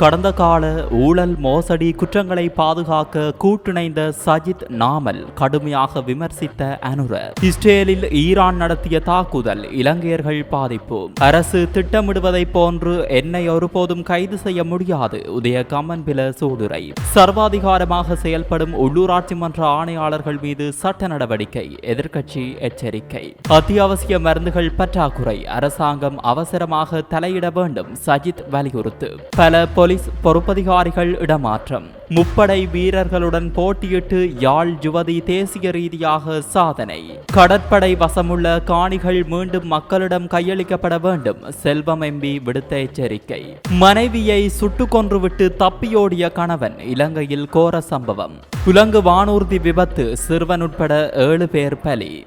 கடந்த கால ஊழல் மோசடி குற்றங்களை பாதுகாக்க கூட்டிணைந்த சஜித் நாமல் கடுமையாக விமர்சித்த அனுர இஸ்ரேலில் ஈரான் நடத்திய தாக்குதல் இலங்கையர்கள் பாதிப்பு. அரசு திட்டமிடுவதைப் போன்று என்னை ஒருபோதும் கைது செய்ய முடியாது உதய கம்மன்பில சூடுரை சர்வாதிகாரமாக செயல்படும் உள்ளூராட்சி மன்ற ஆணையாளர்கள் மீது சட்ட நடவடிக்கை எதிர்க்கட்சி எச்சரிக்கை. அத்தியாவசிய மருந்துகள் பற்றாக்குறை அரசாங்கம் அவசரமாக தலையிட வேண்டும் சஜித் வலியுறுத்து. பல போலீஸ் பொறுப்பதிகாரிகள் இடமாற்றம். முப்படை வீரர்களுடன் போட்டியிட்டு யாழ் யுவதி தேசிய ரீதியாக சாதனை. கடற்படை வசமுள்ள காணிகள் மீண்டும் மக்களிடம் கையளிக்கப்பட வேண்டும். செல்வம் எம்பி விடுத்த எச்சரிக்கை. மனைவியை சுட்டுக் கொன்றுவிட்டு தப்பியோடிய கணவன் இலங்கையில் கோர சம்பவம். குலங்கு வானூர்தி விபத்து சிறுவன் உட்பட ஏழு பேர் பலி.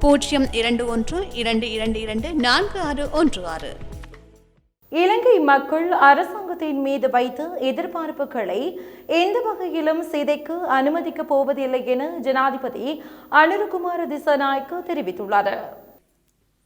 பூஜ்ஜியம் இரண்டு ஒன்று இரண்டு இரண்டு இரண்டு நான்கு ஆறு ஒன்று ஆறு. இலங்கை மக்கள் அரசாங்கத்தின் மீது வைத்து எதிர்பார்ப்புகளை எந்த வகையிலும் சிதைக்க அனுமதிக்கப் போவதில்லை என ஜனாதிபதி அனுருகுமார திசநாயக்கு தெரிவித்துள்ளார்.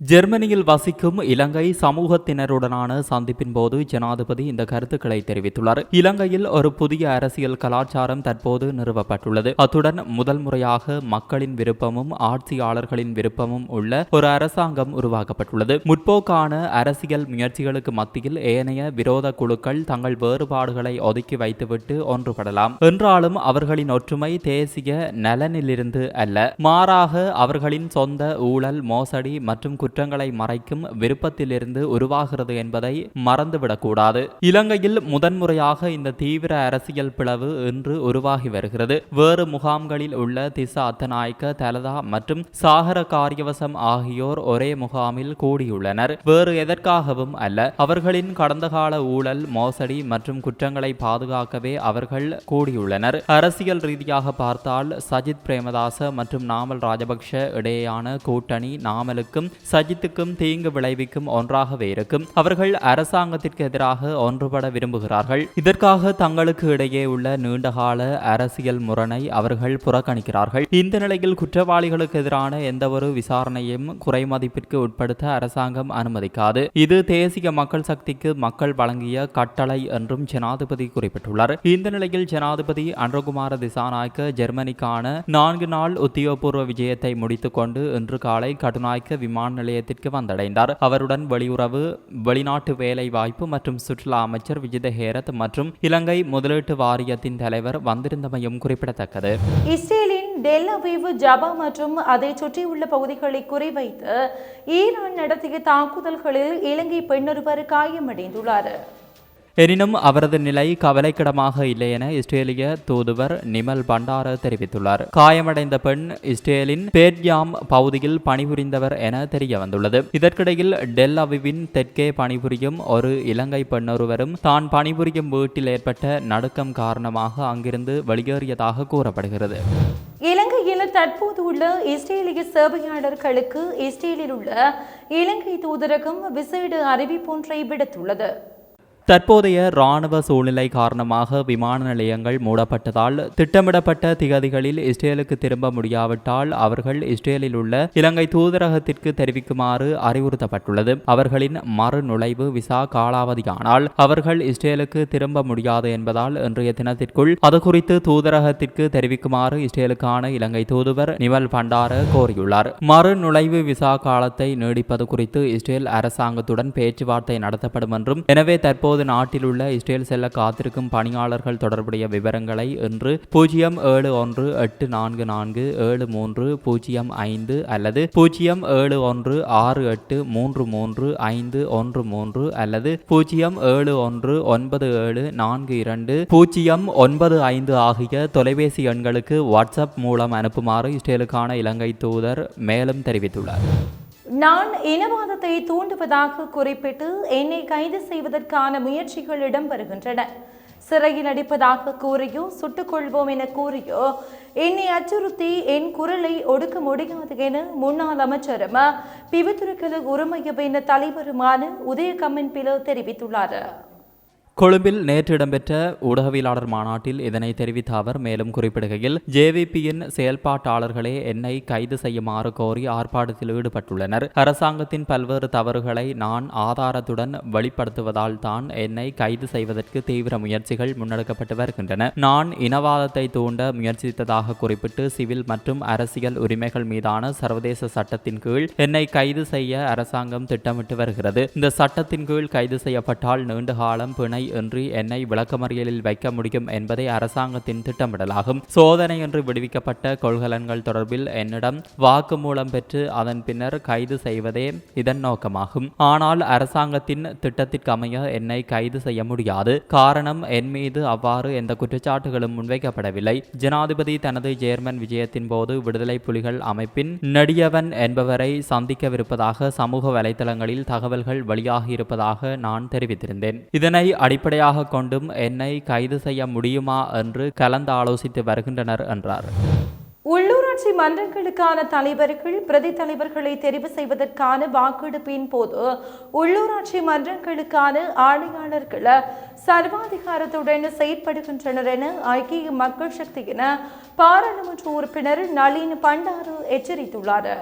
ஜெர்மனியில் வசிக்கும் இலங்கை சமூகத்தினருடனான சந்திப்பின் போது ஜனாதிபதி இந்த கருத்துக்களை தெரிவித்துள்ளார். இலங்கையில் ஒரு புதிய அரசியல் கலாச்சாரம் தற்போது நிறுவப்பட்டுள்ளது. அத்துடன் முதல் முறையாக மக்களின் விருப்பமும் ஆட்சியாளர்களின் விருப்பமும் உள்ள ஒரு அரசாங்கம் உருவாக்கப்பட்டுள்ளது. முற்போக்கான அரசியல் முயற்சிகளுக்கு மத்தியில் ஏனைய விரோத குழுக்கள் தங்கள் வேறுபாடுகளை ஒதுக்கி வைத்துவிட்டு ஒன்றுபடலாம். என்றாலும் அவர்களின் ஒற்றுமை தேசிய நலனிலிருந்து அல்ல. மாறாக அவர்களின் சொந்த ஊழல் மோசடி மற்றும் குற்றங்களை மறைக்கும் விருப்பத்திலிருந்து உருவாகிறது என்பதை மறந்துவிடக்கூடாது. இலங்கையில் முதன்முறையாக இந்த தீவிர அரசியல் பிளவு இன்று உருவாகி வருகிறது. வேறு முகாம்களில் உள்ள திச அத்தநாயக்க தலதா மற்றும் சாகர காரியவசம் ஆகியோர் ஒரே முகாமில் கூடியுள்ளனர். வேறு எதற்காகவும் அல்ல அவர்களின் கடந்த கால ஊழல் மோசடி மற்றும் குற்றங்களை பாதுகாக்கவே அவர்கள் கூடியுள்ளனர். அரசியல் ரீதியாக பார்த்தால் சஜித் பிரேமதாச மற்றும் நாமல் ராஜபக்ஷ இடையேயான கூட்டணி நாமலுக்கும் சஜித்துக்கும் தீங்கு விளைவிக்கும் ஒன்றாகவே இருக்கும். அவர்கள் அரசாங்கத்திற்கு எதிராக ஒன்றுபட விரும்புகிறார்கள். இதற்காக தங்களுக்கு இடையே உள்ள நீண்டகால அரசியல் முரணை அவர்கள் புறக்கணிக்கிறார்கள். இந்த நிலையில் குற்றவாளிகளுக்கு எதிரான எந்தவொரு விசாரணையும் குறைமதிப்பிற்கு உட்படுத்த அரசாங்கம் அனுமதிக்காது. இது தேசிய மக்கள் சக்திக்கு மக்கள் வழங்கிய கட்டளை என்றும் ஜனாதிபதி குறிப்பிட்டுள்ளார். இந்த நிலையில் ஜனாதிபதி அன்றகுமார திசாநாயக்க ஜெர்மனிக்கான நான்கு நாள் உத்தியோகபூர்வ விஜயத்தை முடித்துக்கொண்டு இன்று காலை கடுநாயக்க விமான நிலையத்திற்கு வந்தடைந்தார். அவருடன் வெளியுறவு வெளிநாட்டு வேலை வாய்ப்பு மற்றும் சுற்றுலா அமைச்சர் விஜித ஹேரத் மற்றும் இலங்கை முதலீட்டு வாரியத்தின் தலைவர் வந்திருந்தமையும் குறிப்பிடத்தக்கது. இஸ்ரேலின் டெல் அவீவு ஜபா மற்றும் அதை சுற்றியுள்ள பகுதிகளை குறிவைத்து ஈரான் நடத்திய தாக்குதல்களில் இலங்கை பெண்ணொருவர் காயமடைந்துள்ளார். எனினும் அவரது நிலை கவலைக்கிடமாக இல்லை என இஸ்ரேலிய தூதுவர் நிமல் பண்டார தெரிவித்துள்ளார். காயமடைந்த பெண் இஸ்ரேலின் பேட்யாம் பகுதியில் பணிபுரிந்தவர் என தெரிய வந்துள்ளது இதற்கிடையில் டெல் அவிவின் தெற்கே பணிபுரியும் ஒரு இலங்கை பெண்ணொருவரும் தான் பணிபுரியும் வீட்டில் ஏற்பட்ட நடுக்கம் காரணமாக அங்கிருந்து வெளியேறியதாக கூறப்படுகிறது. இலங்கையில் தற்போது உள்ள இஸ்ரேலிய சேவையாளர்களுக்கு இஸ்ரேலில் உள்ள இலங்கை தூதரகம் விசேட அறிவிப்பொன்றை விடுத்துள்ளது. தற்போதைய இராணுவ சூழ்நிலை காரணமாக விமான நிலையங்கள் மூடப்பட்டதால் திட்டமிடப்பட்ட திகதிகளில் இஸ்ரேலுக்கு திரும்ப முடியாவிட்டால் அவர்கள் இஸ்ரேலில் உள்ள இலங்கை தூதரகத்திற்கு தெரிவிக்குமாறு அறிவுறுத்தப்பட்டுள்ளது. அவர்களின் மறுநுழைவு விசா காலாவதியானால் அவர்கள் இஸ்ரேலுக்கு திரும்ப முடியாது என்பதால் இன்றைய தினத்திற்குள் அது குறித்து தூதரகத்திற்கு தெரிவிக்குமாறு இஸ்ரேலுக்கான இலங்கை தூதுவர் நிமல் பண்டார கோரியுள்ளார். மறுநுழைவு விசா காலத்தை நீடிப்பது குறித்து இஸ்ரேல் அரசாங்கத்துடன் பேச்சுவார்த்தை நடத்தப்படும் என்றும் எனவே தற்போது தற்போது நாட்டில் உள்ள இஸ்ரேல் செல்ல காத்திருக்கும் பணியாளர்கள் தொடர்புடைய விவரங்களை இன்று பூஜ்ஜியம் ஏழு ஒன்று எட்டு நான்கு நான்கு ஏழு மூன்று பூஜ்ஜியம் ஐந்து அல்லது பூஜ்ஜியம் ஏழு ஒன்று ஆறு எட்டு மூன்று மூன்று ஐந்து ஒன்று மூன்று அல்லது பூஜ்ஜியம் ஏழு ஒன்று ஒன்பது ஏழு நான்கு இரண்டு பூஜ்ஜியம் ஒன்பது ஐந்து ஆகிய தொலைபேசி எண்களுக்கு வாட்ஸ்அப் மூலம் அனுப்புமாறு இஸ்ரேலுக்கான இலங்கை தூதர் மேலும் தெரிவித்துள்ளார். நான் இனவாதத்தை தூண்டுவதாக குறிப்பிட்டு என்னை கைது செய்வதற்கான முயற்சிகள் இடம்பெறுகின்றன. சிறையில் அடிப்பதாக கூறியோ சுட்டுக் கொள்வோம் என கூறியோ என்னை அச்சுறுத்தி என் குரலை ஒடுக்க முடியாது என முன்னாள் அமைச்சரும் பிவித்துருக்கல உரிமையபின் தலைவருமான உதயகம்மன் பிலோ தெரிவித்துள்ளார். கொழும்பில் நேற்று இடம்பெற்ற ஊடகவியலாளர் மாநாட்டில் இதனை தெரிவித்த அவர் மேலும் குறிப்பிடுகையில் ஜேவிபியின் செயல்பாட்டாளர்களே என்னை கைது செய்யுமாறு கோரி ஆர்ப்பாட்டத்தில் ஈடுபட்டுள்ளனர். அரசாங்கத்தின் பல்வேறு தவறுகளை நான் ஆதாரத்துடன் வெளிப்படுத்துவதால் தான் என்னை கைது செய்வதற்கு தீவிர முயற்சிகள் முன்னெடுக்கப்பட்டு வருகின்றன. நான் இனவாதத்தை தூண்ட முயற்சித்ததாக குறிப்பிட்டு சிவில் மற்றும் அரசியல் உரிமைகள் மீதான சர்வதேச சட்டத்தின் கீழ் என்னை கைது செய்ய அரசாங்கம் திட்டமிட்டு வருகிறது. இந்த சட்டத்தின் கீழ் கைது செய்யப்பட்டால் நீண்ட காலம் பிணை இன்றி என்னை விளக்கமறியலில் வைக்க முடியும் என்பதை அரசாங்கத்தின் திட்டமிடலாகும். சோதனை என்று விடுவிக்கப்பட்ட கொள்கலன்கள் தொடர்பில் என்னிடம் வாக்குமூலம் பெற்று அதன் பின்னர் கைது செய்வதே இதன் நோக்கமாகும். ஆனால் அரசாங்கத்தின் திட்டத்திற்கமைய என்னை கைது செய்ய முடியாது. காரணம் என் மீது அவ்வாறு எந்த குற்றச்சாட்டுகளும் முன்வைக்கப்படவில்லை. ஜனாதிபதி தனது ஜேர்மன் விஜயத்தின் போது விடுதலை புலிகள் அமைப்பின் நெடியவன் என்பவரை சந்திக்கவிருப்பதாக சமூக வலைதளங்களில் தகவல்கள் வெளியாகியிருப்பதாக நான் தெரிவித்திருந்தேன். இதனை அடிப்படையாக கொண்டும் என்னை கைது செய்ய முடியுமா என்று கலந்து ஆலோசித்து வருகின்றனர் என்றார். உள்ளூராட்சி மன்றங்களுக்கான தலைவர்கள் பிரதி தலைவர்களை தெரிவு செய்வதற்கான வாக்கெடுப்பின் போது உள்ளூராட்சி மன்றங்களுக்கான ஆணையாளர்கள் சர்வாதிகாரத்துடன் செயற்படுகின்றனர் என ஐக்கிய மக்கள் சக்தியின பாராளுமன்ற உறுப்பினர் நளின் பண்டாரு எச்சரித்துள்ளார்.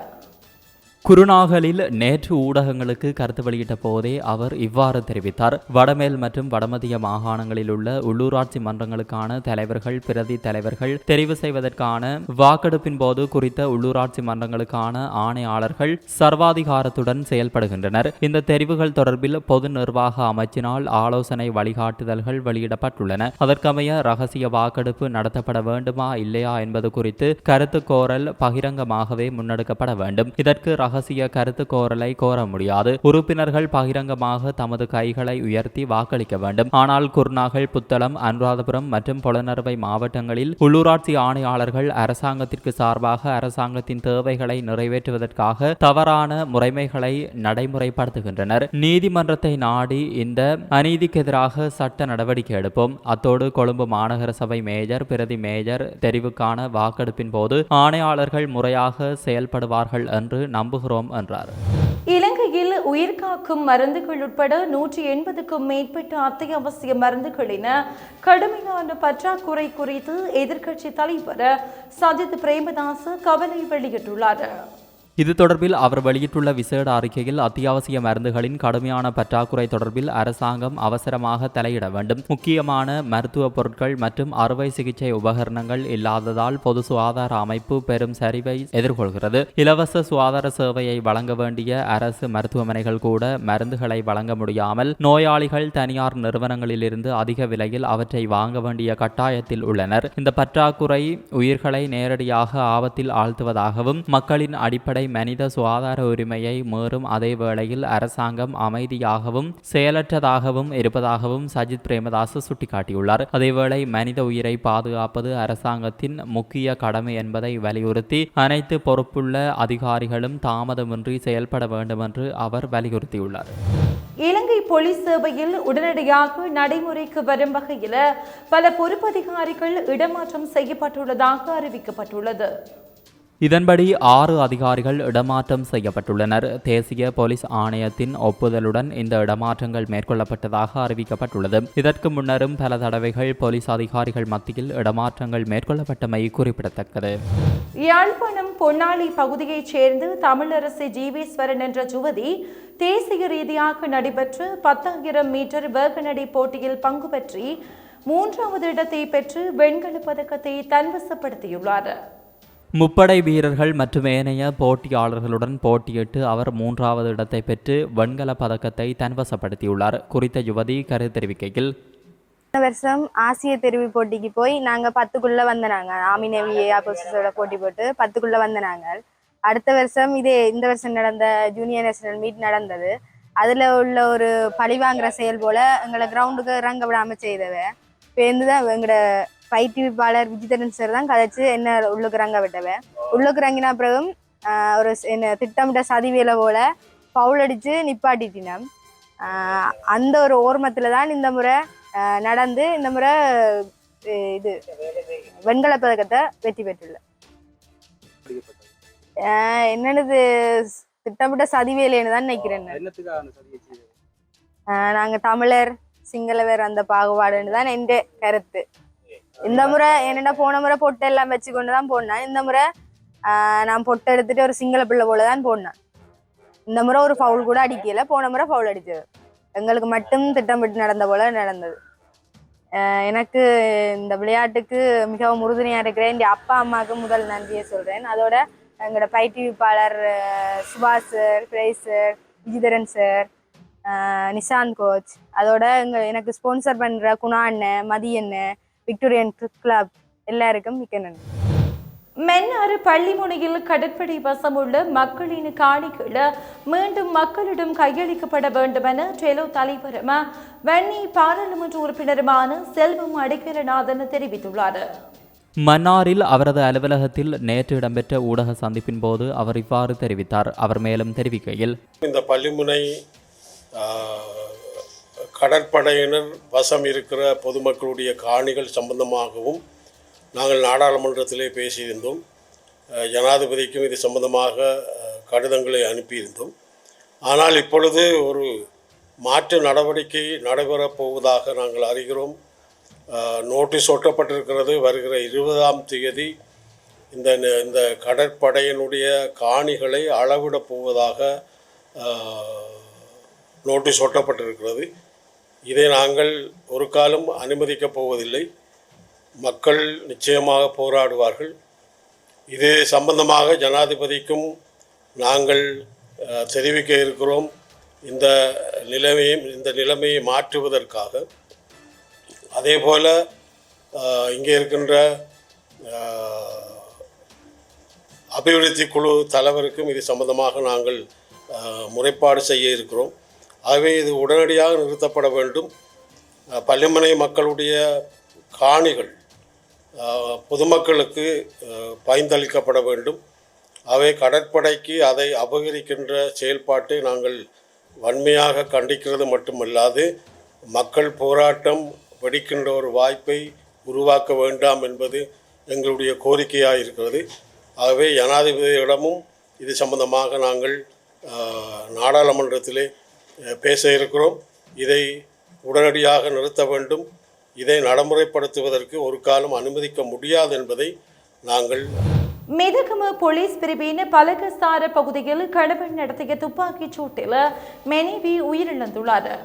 குருநாகலில் நேற்று ஊடகங்களுக்கு கருத்து வெளியிட்ட போதே அவர் இவ்வாறு தெரிவித்தார். வடமேல் மற்றும் வடமத்திய மாகாணங்களில் உள்ள உள்ளூராட்சி மன்றங்களுக்கான தலைவர்கள் பிரதி தலைவர்கள் தெரிவு செய்வதற்கான வாக்கெடுப்பின் போது குறித்த உள்ளூராட்சி மன்றங்களுக்கான ஆணையாளர்கள் சர்வாதிகாரத்துடன் செயல்படுகின்றனர். இந்த தெரிவுகள் தொடர்பில் பொது நிர்வாக அமைச்சினால் ஆலோசனை வழிகாட்டுதல்கள் வெளியிடப்பட்டுள்ளன. அதற்கமைய ரகசிய வாக்கெடுப்பு நடத்தப்பட வேண்டுமா இல்லையா என்பது குறித்து கருத்து கோரல் பகிரங்கமாகவே முன்னெடுக்கப்பட வேண்டும். இதற்கு ரகசிய கருத்து கோரலை கோர முடியாது. உறுப்பினர்கள் பகிரங்கமாக தமது கைகளை உயர்த்தி வாக்களிக்க வேண்டும். ஆனால் குர்நாகல் புத்தளம் அனுராதபுரம் மற்றும் புலனறுவை மாவட்டங்களில் உள்ளூராட்சி ஆணையாளர்கள் அரசாங்கத்திற்கு சார்பாக அரசாங்கத்தின் தேவைகளை நிறைவேற்றுவதற்காக தவறான முறைமைகளை நடைமுறைப்படுத்துகின்றனர். நீதிமன்றத்தை நாடி இந்த அநீதிக்கு எதிராக சட்ட நடவடிக்கை எடுப்போம். அத்தோடு கொழும்பு மாநகர சபை மேஜர் பிரதி மேஜர் தெரிவுக்கான வாக்கெடுப்பின் போது ஆணையாளர்கள் முறையாக செயல்படுவார்கள் என்று நம்பு நம்புகிறோம் என்றார். இலங்கையில் உயிர்காக்கும் மருந்துகள் உட்பட நூற்றி எண்பதுக்கும் மேற்பட்ட அத்தியாவசிய மருந்துகளின் கடுமையான பற்றாக்குறை குறித்து எதிர்க்கட்சி தலைவர் சஜித் பிரேமதாஸ் கவலை வெளியிட்டுள்ளார். இது தொடர்பில் அவர் வெளியிட்டுள்ள விசேட அறிக்கையில் அத்தியாவசிய மருந்துகளின் கடுமையான பற்றாக்குறை தொடர்பில் அரசாங்கம் அவசரமாக தலையிட வேண்டும். முக்கியமான மருத்துவ பொருட்கள் மற்றும் அறுவை சிகிச்சை உபகரணங்கள் இல்லாததால் பொது சுகாதார அமைப்பு பெரும் சரிவை எதிர்கொள்கிறது. இலவச சுகாதார சேவையை வழங்க வேண்டிய அரசு மருத்துவமனைகள் கூட மருந்துகளை வழங்க முடியாமல் நோயாளிகள் தனியார் நிறுவனங்களிலிருந்து அதிக விலையில் அவற்றை வாங்க வேண்டிய கட்டாயத்தில் உள்ளனர். இந்த பற்றாக்குறை உயிர்களை நேரடியாக ஆபத்தில் ஆழ்த்துவதாகவும் மக்களின் அடிப்படை மனித சுகாதார உரிமையை மீறும் அதே வேளையில் அரசாங்கம் அமைதியாகவும் செயலற்றதாகவும் இருப்பதாகவும் சஜித் பிரேமதாஸ் சுட்டிக்காட்டியுள்ளார். அதேவேளை மனித உயிரை பாதுகாப்பது அரசாங்கத்தின் முக்கிய கடமை என்பதை வலியுறுத்தி அனைத்து பொறுப்புள்ள அதிகாரிகளும் தாமதமின்றி செயல்பட வேண்டும் என்று அவர் வலியுறுத்தியுள்ளார். இலங்கை போலீஸ் சேவையில் உடனடியாக நடைமுறைக்கு வரும் வகையில் பல பொறுப்பதிகாரிகள் இடமாற்றம் செய்யப்பட்டுள்ளதாக அறிவிக்கப்பட்டுள்ளது. இதன்படி ஆறு அதிகாரிகள் இடமாற்றம் செய்யப்பட்டுள்ளனர். தேசிய போலீஸ் ஆணையத்தின் ஒப்புதலுடன் இந்த இடமாற்றங்கள் மேற்கொள்ளப்பட்டதாக அறிவிக்கப்பட்டுள்ளது. இதற்கு முன்னரும் பல தடவைகள் போலீஸ் அதிகாரிகள் மத்தியில் இடமாற்றங்கள் மேற்கொள்ளப்பட்டமை குறிப்பிடத்தக்கது. யாழ்ப்பாணம் பொன்னாளி பகுதியைச் சேர்ந்து தமிழரசு ஜீவேஸ்வரன் என்ற ஜுவதி தேசிய ரீதியாக நடைபெற்ற பத்தாயிரம் மீட்டர் வேகநடை போட்டியில் பங்கு பற்றி மூன்றாவது இடத்தை பெற்று வெண்கல பதக்கத்தை தன்வசப்படுத்தியுள்ளார். முப்படை வீரர்கள் மற்றும் ஏனைய போட்டியாளர்களுடன் போட்டியிட்டு அவர் மூன்றாவது இடத்தை பெற்று வெண்கல பதக்கத்தை தன்வசப்படுத்தியுள்ளார். குறித்த யுவதி கருத்து தெரிவிக்கையில் வருஷம் ஆசிய தெருவி போட்டிக்கு போய் நாங்க பத்துக்குள்ள வந்தனாங்க. ஆமி நேவி போட்டி போட்டு பத்துக்குள்ள வந்தனாங்க. அடுத்த வருஷம் இதே இந்த வருஷம் நடந்த ஜூனியர் நேஷனல் மீட் நடந்தது. அதுல உள்ள ஒரு பழிவாங்கிற செயல் போல எங்களை கிரவுண்டுக்கு இறங்க விடாம செய்தவ பேருந்து தான் எங்களோட பயிற்றுவிப்பாளர் விஜிதரன் சார் தான் கதைச்சு என்ன உள்ளுக்கு இறங்க விட்டவ உள்ளுக்கு இறங்கின பிறகும் ஒரு என்ன திட்டமிட்ட சதிவேலை போல பவுல் அடிச்சு நிப்பாட்டிட்டினோம் அந்த ஒரு ஓர்மத்துல தான் இந்த முறை நடந்து இந்த முறை இது வெண்கல பதக்கத்தை வெற்றி பெற்றுள்ள ஆஹ் என்னது திட்டமிட்ட சதிவேலைன்னு தான் நினைக்கிறேன் நான். என்னத்துக்காக அந்த சதியை செய்தது? ஆஹ் நாங்க தமிழர் சிங்களவர் அந்த பாகுபாடுன்னு தான் என் கருத்து இந்த முறை என்னடா போன முறை பொட்டு எல்லாம் வச்சு கொண்டு தான் போனேன். இந்த முறை நான் பொட்டு எடுத்துட்டு ஒரு சிங்கள பிள்ளை போல தான் போனேன். இந்த முறை ஒரு ஃபவுல் கூட அடிக்கல. போன முறை ஃபவுல் அடிச்சது எங்களுக்கு மட்டும் திட்டமிட்டு நடந்த போல நடந்தது. எனக்கு இந்த விளையாட்டுக்கு மிகவும் உறுதுணையா இருக்கிறேன். என் அப்பா அம்மாவுக்கு முதல் நன்றியை சொல்றேன். அதோட எங்களோட பயிற்றுவிப்பாளர் சுபாஷ் sir Price sir Vijitharan sir Nishanth coach அதோட எங்க எனக்கு ஸ்பான்சர் பண்ற குணா அண்ணன் மதி அண்ணன் விக்டோரியன் கிளப் எல்லாருக்கும் மிக்க நன்றி. மென்னாறு பள்ளிமுனையில் கடற்படை வசமுள்ள மக்களின் காணிகள் மீண்டும் மக்களிடம் கையளிக்கப்பட வேண்டும் என டெலோ தலைவரும் வன்னி பாராளுமன்ற உறுப்பினருமான செல்வம் அடிக்கலநாதன் தெரிவித்துள்ளார். மன்னாரில் அவரது அலுவலகத்தில் நேற்று இடம்பெற்ற ஊடக சந்திப்பின் போது அவர் இவ்வாறு தெரிவித்தார். அவர் மேலும் தெரிவிக்கையில் இந்த பள்ளிமுனை கடற்படையினர் வசம் இருக்கிற பொதுமக்களுடைய காணிகள் சம்பந்தமாகவும் நாங்கள் நாடாளுமன்றத்திலே பேசியிருந்தோம். ஜனாதிபதிக்கும் இது சம்பந்தமாக கடிதங்களை அனுப்பியிருந்தோம். ஆனால் இப்பொழுது ஒரு மாற்று நடவடிக்கை நடைபெறப் போவதாக நாங்கள் அறிகிறோம். நோட்டீஸ் ஒட்டப்பட்டிருக்கிறது. வருகிற இருபதாம் தேதி இந்த இந்த கடற்படையினுடைய காணிகளை அளவிடப் போவதாக நோட்டீஸ் ஒட்டப்பட்டிருக்கிறது. இதை நாங்கள் ஒரு காலம் அனுமதிக்கப் போவதில்லை. மக்கள் நிச்சயமாக போராடுவார்கள். இது சம்பந்தமாக ஜனாதிபதிக்கும் நாங்கள் தெரிவிக்க இருக்கிறோம். இந்த நிலைமையை இந்த நிலைமையை மாற்றுவதற்காக. அதே போல் இங்கே இருக்கின்ற அபிவிருத்தி குழு தலைவருக்கும் இது சம்பந்தமாக நாங்கள் முறைப்பாடு செய்ய இருக்கிறோம். ஆகவே இது உடனடியாக நிறுத்தப்பட வேண்டும். பள்ளிமனை மக்களுடைய காணிகள் பொதுமக்களுக்கு பயந்தளிக்கப்பட வேண்டும். அவை கடற்படைக்கு அதை அபகரிக்கின்ற செயல்பாட்டை நாங்கள் வன்மையாக கண்டிக்கிறது மட்டுமல்லாது மக்கள் போராட்டம் வெடிக்கின்ற ஒரு வாய்ப்பை உருவாக்க வேண்டாம் என்பது எங்களுடைய கோரிக்கையாக இருக்கிறது ஆகவே ஜனாதிபதியிடமும் இது சம்பந்தமாக நாங்கள் நாடாளுமன்றத்திலே பேச இருக்கிறோம். இதை உடனடியாக நிறுத்த வேண்டும். இதை நடைமுறைப்படுத்துவதற்கு ஒரு காலம் அனுமதிக்க முடியாது என்பதை நாங்கள் மெதகம போலீஸ் பிரிவின் பலகசார பகுதியில் கணவன் நடத்திய துப்பாக்கிச் சூட்டில் மனைவி உயிரிழந்துள்ளார்.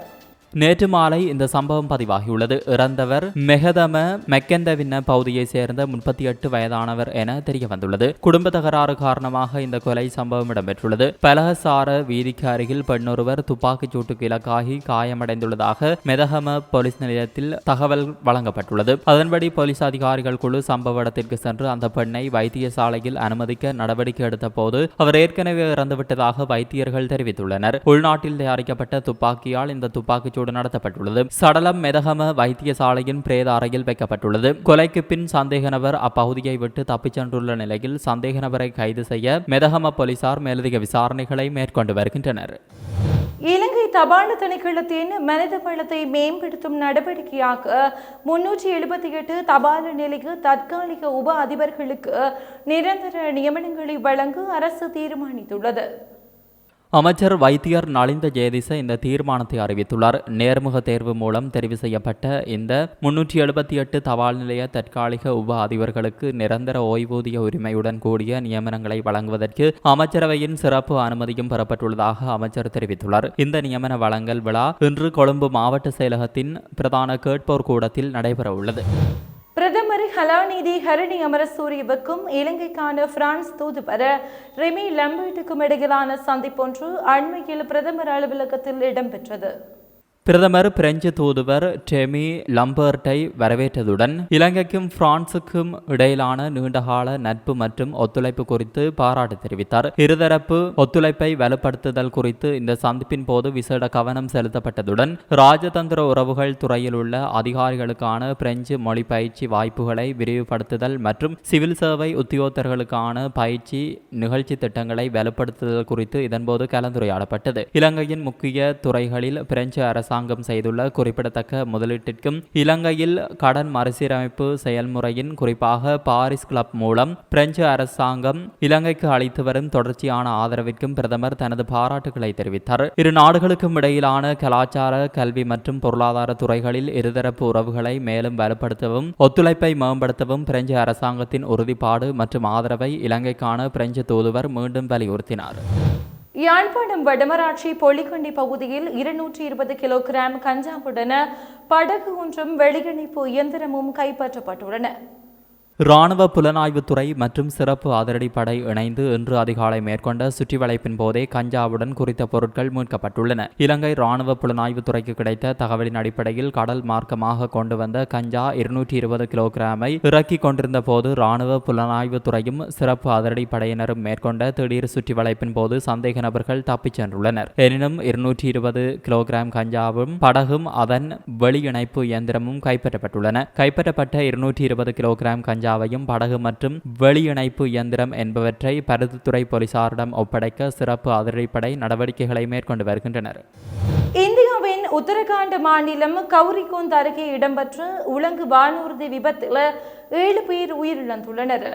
நேற்று மாலை இந்த சம்பவம் பதிவாகியுள்ளது. இறந்தவர் மெகதம மெக்கெந்தவின்ன பகுதியைச் சேர்ந்த முப்பத்தி எட்டு வயதானவர் என தெரிய வந்துள்ளது குடும்ப தகராறு காரணமாக இந்த கொலை சம்பவம் இடம்பெற்றுள்ளது. பலகசார வீதிக்கு அருகில் பெண்ணொருவர் துப்பாக்கிச் சூட்டுக்கு இலக்காகி காயமடைந்துள்ளதாக மெதகம போலீஸ் நிலையத்தில் தகவல் வழங்கப்பட்டுள்ளது. அதன்படி போலீஸ் அதிகாரிகள் குழு சம்பவ இடத்திற்கு சென்று அந்த பெண்ணை வைத்தியசாலையில் அனுமதிக்க நடவடிக்கை எடுத்த போது அவர் ஏற்கனவே இறந்துவிட்டதாக வைத்தியர்கள் தெரிவித்துள்ளனர். உள்நாட்டில் தயாரிக்கப்பட்ட துப்பாக்கியால் இந்த துப்பாக்கிச்சூடு நடத்தப்பட்டுள்ளது. சடலம் மெதகம வைத்தியசாலையின் பிரேத அறையில் வைக்கப்பட்டுள்ளது. கொலைக்கு பின் சந்தேக நபர் அப்பகுதியை விட்டு தப்பிச் சென்றுள்ள நிலையில் சந்தேக நபரை கைது செய்ய மெதகம போலீசார் மேலதிக விசாரணைகளை மேற்கொண்டு வருகின்றனர். இலங்கை தபால் திணைக்களத்தின் மனித வளத்தை மேம்படுத்தும் நடவடிக்கையாக முன்னூற்றி எழுபத்தி எட்டு தபால் நிலைய தற்காலிக உப அதிபர்களுக்கு நிரந்தர நியமனங்களை வழங்க அரசு தீர்மானித்துள்ளது. அமைச்சர் வைத்தியர் நலிந்த ஜெயதிச இந்த தீர்மானத்தை அறிவித்துள்ளார். நேர்முக தேர்வு மூலம் தெரிவு செய்யப்பட்ட இந்த முன்னூற்றி எழுபத்தி எட்டு தபால் நிலைய தற்காலிக உப அதிபர்களுக்கு நிரந்தர ஓய்வூதிய உரிமையுடன் கூடிய நியமனங்களை வழங்குவதற்கு அமைச்சரவையின் சிறப்பு அனுமதியும் பெறப்பட்டுள்ளதாக அமைச்சர் தெரிவித்துள்ளார். இந்த நியமன வழங்கல் விழா இன்று கொழும்பு மாவட்ட செயலகத்தின் பிரதான கேட்போர் கூடத்தில் நடைபெறவுள்ளது. பிரதமர் கலாநிதி ஹரணி அமரசூரியவுக்கும் இலங்கைக்கான பிரான்ஸ் தூதுவர ரெமி லம்பர்ட்டுக்கும் இடையிலான சந்திப்பொன்று அண்மையில் பிரதமர் அலுவலகத்தில் இடம்பெற்றது. பிரதமர் பிரெஞ்சு தூதுவர் டெமி லம்பர்ட்டை வரவேற்றதுடன் இலங்கைக்கும் பிரான்சுக்கும் இடையிலான நீண்டகால நட்பு மற்றும் ஒத்துழைப்பு குறித்து பாராட்டு தெரிவித்தார். இருதரப்பு ஒத்துழைப்பை வலுப்படுத்துதல் குறித்து இந்த சந்திப்பின் போது விசேட கவனம் செலுத்தப்பட்டதுடன் ராஜதந்திர உறவுகள் துறையில் உள்ள அதிகாரிகளுக்கான பிரெஞ்சு மொழி பயிற்சி வாய்ப்புகளை விரிவுபடுத்துதல் மற்றும் சிவில் சேவை உத்தியோகத்தர்களுக்கான பயிற்சி நிகழ்ச்சி திட்டங்களை வலுப்படுத்துதல் குறித்து இதன்போது கலந்துரையாடப்பட்டது. இலங்கையின் முக்கிய துறைகளில் பிரெஞ்சு அரசு அரசாங்கம் செய்துள்ள குறிப்பிடத்தக்க முதலீட்டிற்கும் இலங்கையில் கடன் மறுசீரமைப்பு செயல்முறையின் குறிப்பாக பாரிஸ் கிளப் மூலம் பிரெஞ்சு அரசாங்கம் இலங்கைக்கு அளித்து வரும் தொடர்ச்சியான ஆதரவிற்கும் பிரதமர் தனது பாராட்டுகளை தெரிவித்தார். இரு நாடுகளுக்கும் இடையிலான கலாச்சார கல்வி மற்றும் பொருளாதார துறைகளில் இருதரப்பு உறவுகளை மேலும் வலுப்படுத்தவும் ஒத்துழைப்பை மேம்படுத்தவும் பிரெஞ்சு அரசாங்கத்தின் உறுதிப்பாடு மற்றும் ஆதரவை இலங்கைக்கான பிரெஞ்சு தூதுவர் மீண்டும் வலியுறுத்தினார். யாழ்ப்பாணம் வடமராட்சி பொலிகண்டி பகுதியில் இருநூற்றி இருபது கிலோகிராம் கஞ்சாவுடன் படகு ஒன்றும் வெளியிணைப்பு இயந்திரமும் கைப்பற்றப்பட்டுள்ளன. இராணுவ புலனாய்வுத்துறை மற்றும் சிறப்பு அதிரடிப்படை இணைந்து இன்று அதிகாலை மேற்கொண்ட சுற்றிவளைப்பின் போதே கஞ்சாவுடன் குறித்த பொருட்கள் மீட்கப்பட்டுள்ளன. இலங்கை இராணுவ புலனாய்வுத்துறைக்கு கிடைத்த தகவலின் அடிப்படையில் கடல் மார்க்கமாக கொண்டு வந்த கஞ்சா இருநூற்றி இருபது கிலோகிராமை இறக்கி கொண்டிருந்த போது இராணுவ புலனாய்வுத்துறையும் சிறப்பு அதிரடிப்படையினரும் மேற்கொண்ட திடீர் சுற்றி வளைப்பின் போது சந்தேக நபர்கள் தப்பிச் சென்றுள்ளனர். எனினும் இருநூற்றி இருபது கிலோகிராம் கஞ்சாவும் படகும் அதன் வெளியிணைப்பு இயந்திரமும் கைப்பற்றப்பட்டுள்ளன. கைப்பற்றப்பட்ட இருநூற்றி இருபது கிலோகிராம் கஞ்சா கஞ்சாவையும் படகு மற்றும் வெளியிணைப்பு இயந்திரம் என்பவற்றை பருத்தித்துறை போலீசாரிடம் ஒப்படைக்க சிறப்பு அதிரடிப்படை நடவடிக்கைகளை மேற்கொண்டு வருகின்றனர். இந்தியாவின் உத்தரகாண்ட் மாநிலம் கௌரிகோந்த் அருகே இடம்பெற்ற உலங்கு வானூர்தி விபத்தில் ஏழு பேர் உயிரிழந்துள்ளனர்.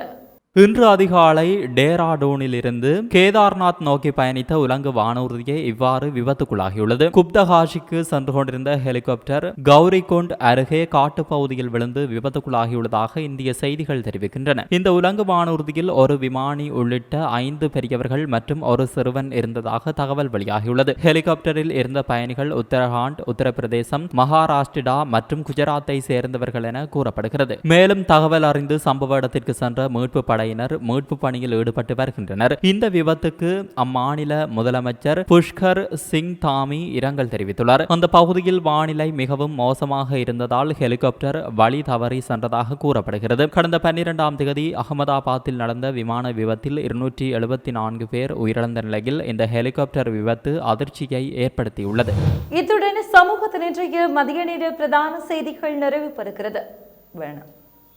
இன்று அதிகாலை டேராடூனில் இருந்து கேதார்நாத் நோக்கி பயணித்த உலங்கு வானூர்தியை இவ்வாறு விபத்துக்குள்ளாகியுள்ளது. குப்தகாஷிக்கு சென்று கொண்டிருந்த ஹெலிகாப்டர் கௌரிகுண்ட் அருகே காட்டுப்பகுதியில் விழுந்து விபத்துக்குள்ளாகியுள்ளதாக இந்திய செய்திகள் தெரிவிக்கின்றன. இந்த உலங்கு வானூர்தியில் ஒரு விமானி உள்ளிட்ட ஐந்து பெரியவர்கள் மற்றும் ஒரு சிறுவன் இருந்ததாக தகவல் வெளியாகியுள்ளது. ஹெலிகாப்டரில் இருந்த பயணிகள் உத்தரகாண்ட் உத்தரப்பிரதேசம் மகாராஷ்டிரா மற்றும் குஜராத்தை சேர்ந்தவர்கள் என கூறப்படுகிறது. மேலும் தகவல் அறிந்து சம்பவ இடத்திற்கு சென்ற மீட்பு படையினர் மீட்பு பணியில் ஈடுபட்டு வருகின்றனர். இந்த விபத்துக்கு அம்மாநில முதலமைச்சர் புஷ்கர் சிங் தாமி இரங்கல் தெரிவித்துள்ளார். அந்த பகுதியில் வானிலை மிகவும் மோசமாக இருந்ததால் ஹெலிகாப்டர் வழி தவறி சென்றதாக கூறப்படுகிறது. கடந்த பன்னிரெண்டாம் தேதி அகமதாபாத்தில் நடந்த விமான விபத்தில் இருநூற்றி எழுபத்தி நான்கு பேர் உயிரிழந்த நிலையில் இந்த ஹெலிகாப்டர் விபத்து அதிர்ச்சியை ஏற்படுத்தியுள்ளது. இத்துடன் சமூகத்தின் இன்றைய மதிய நேர பிரதான செய்திகள் நிறைவு பெறுகிறது வேணும்.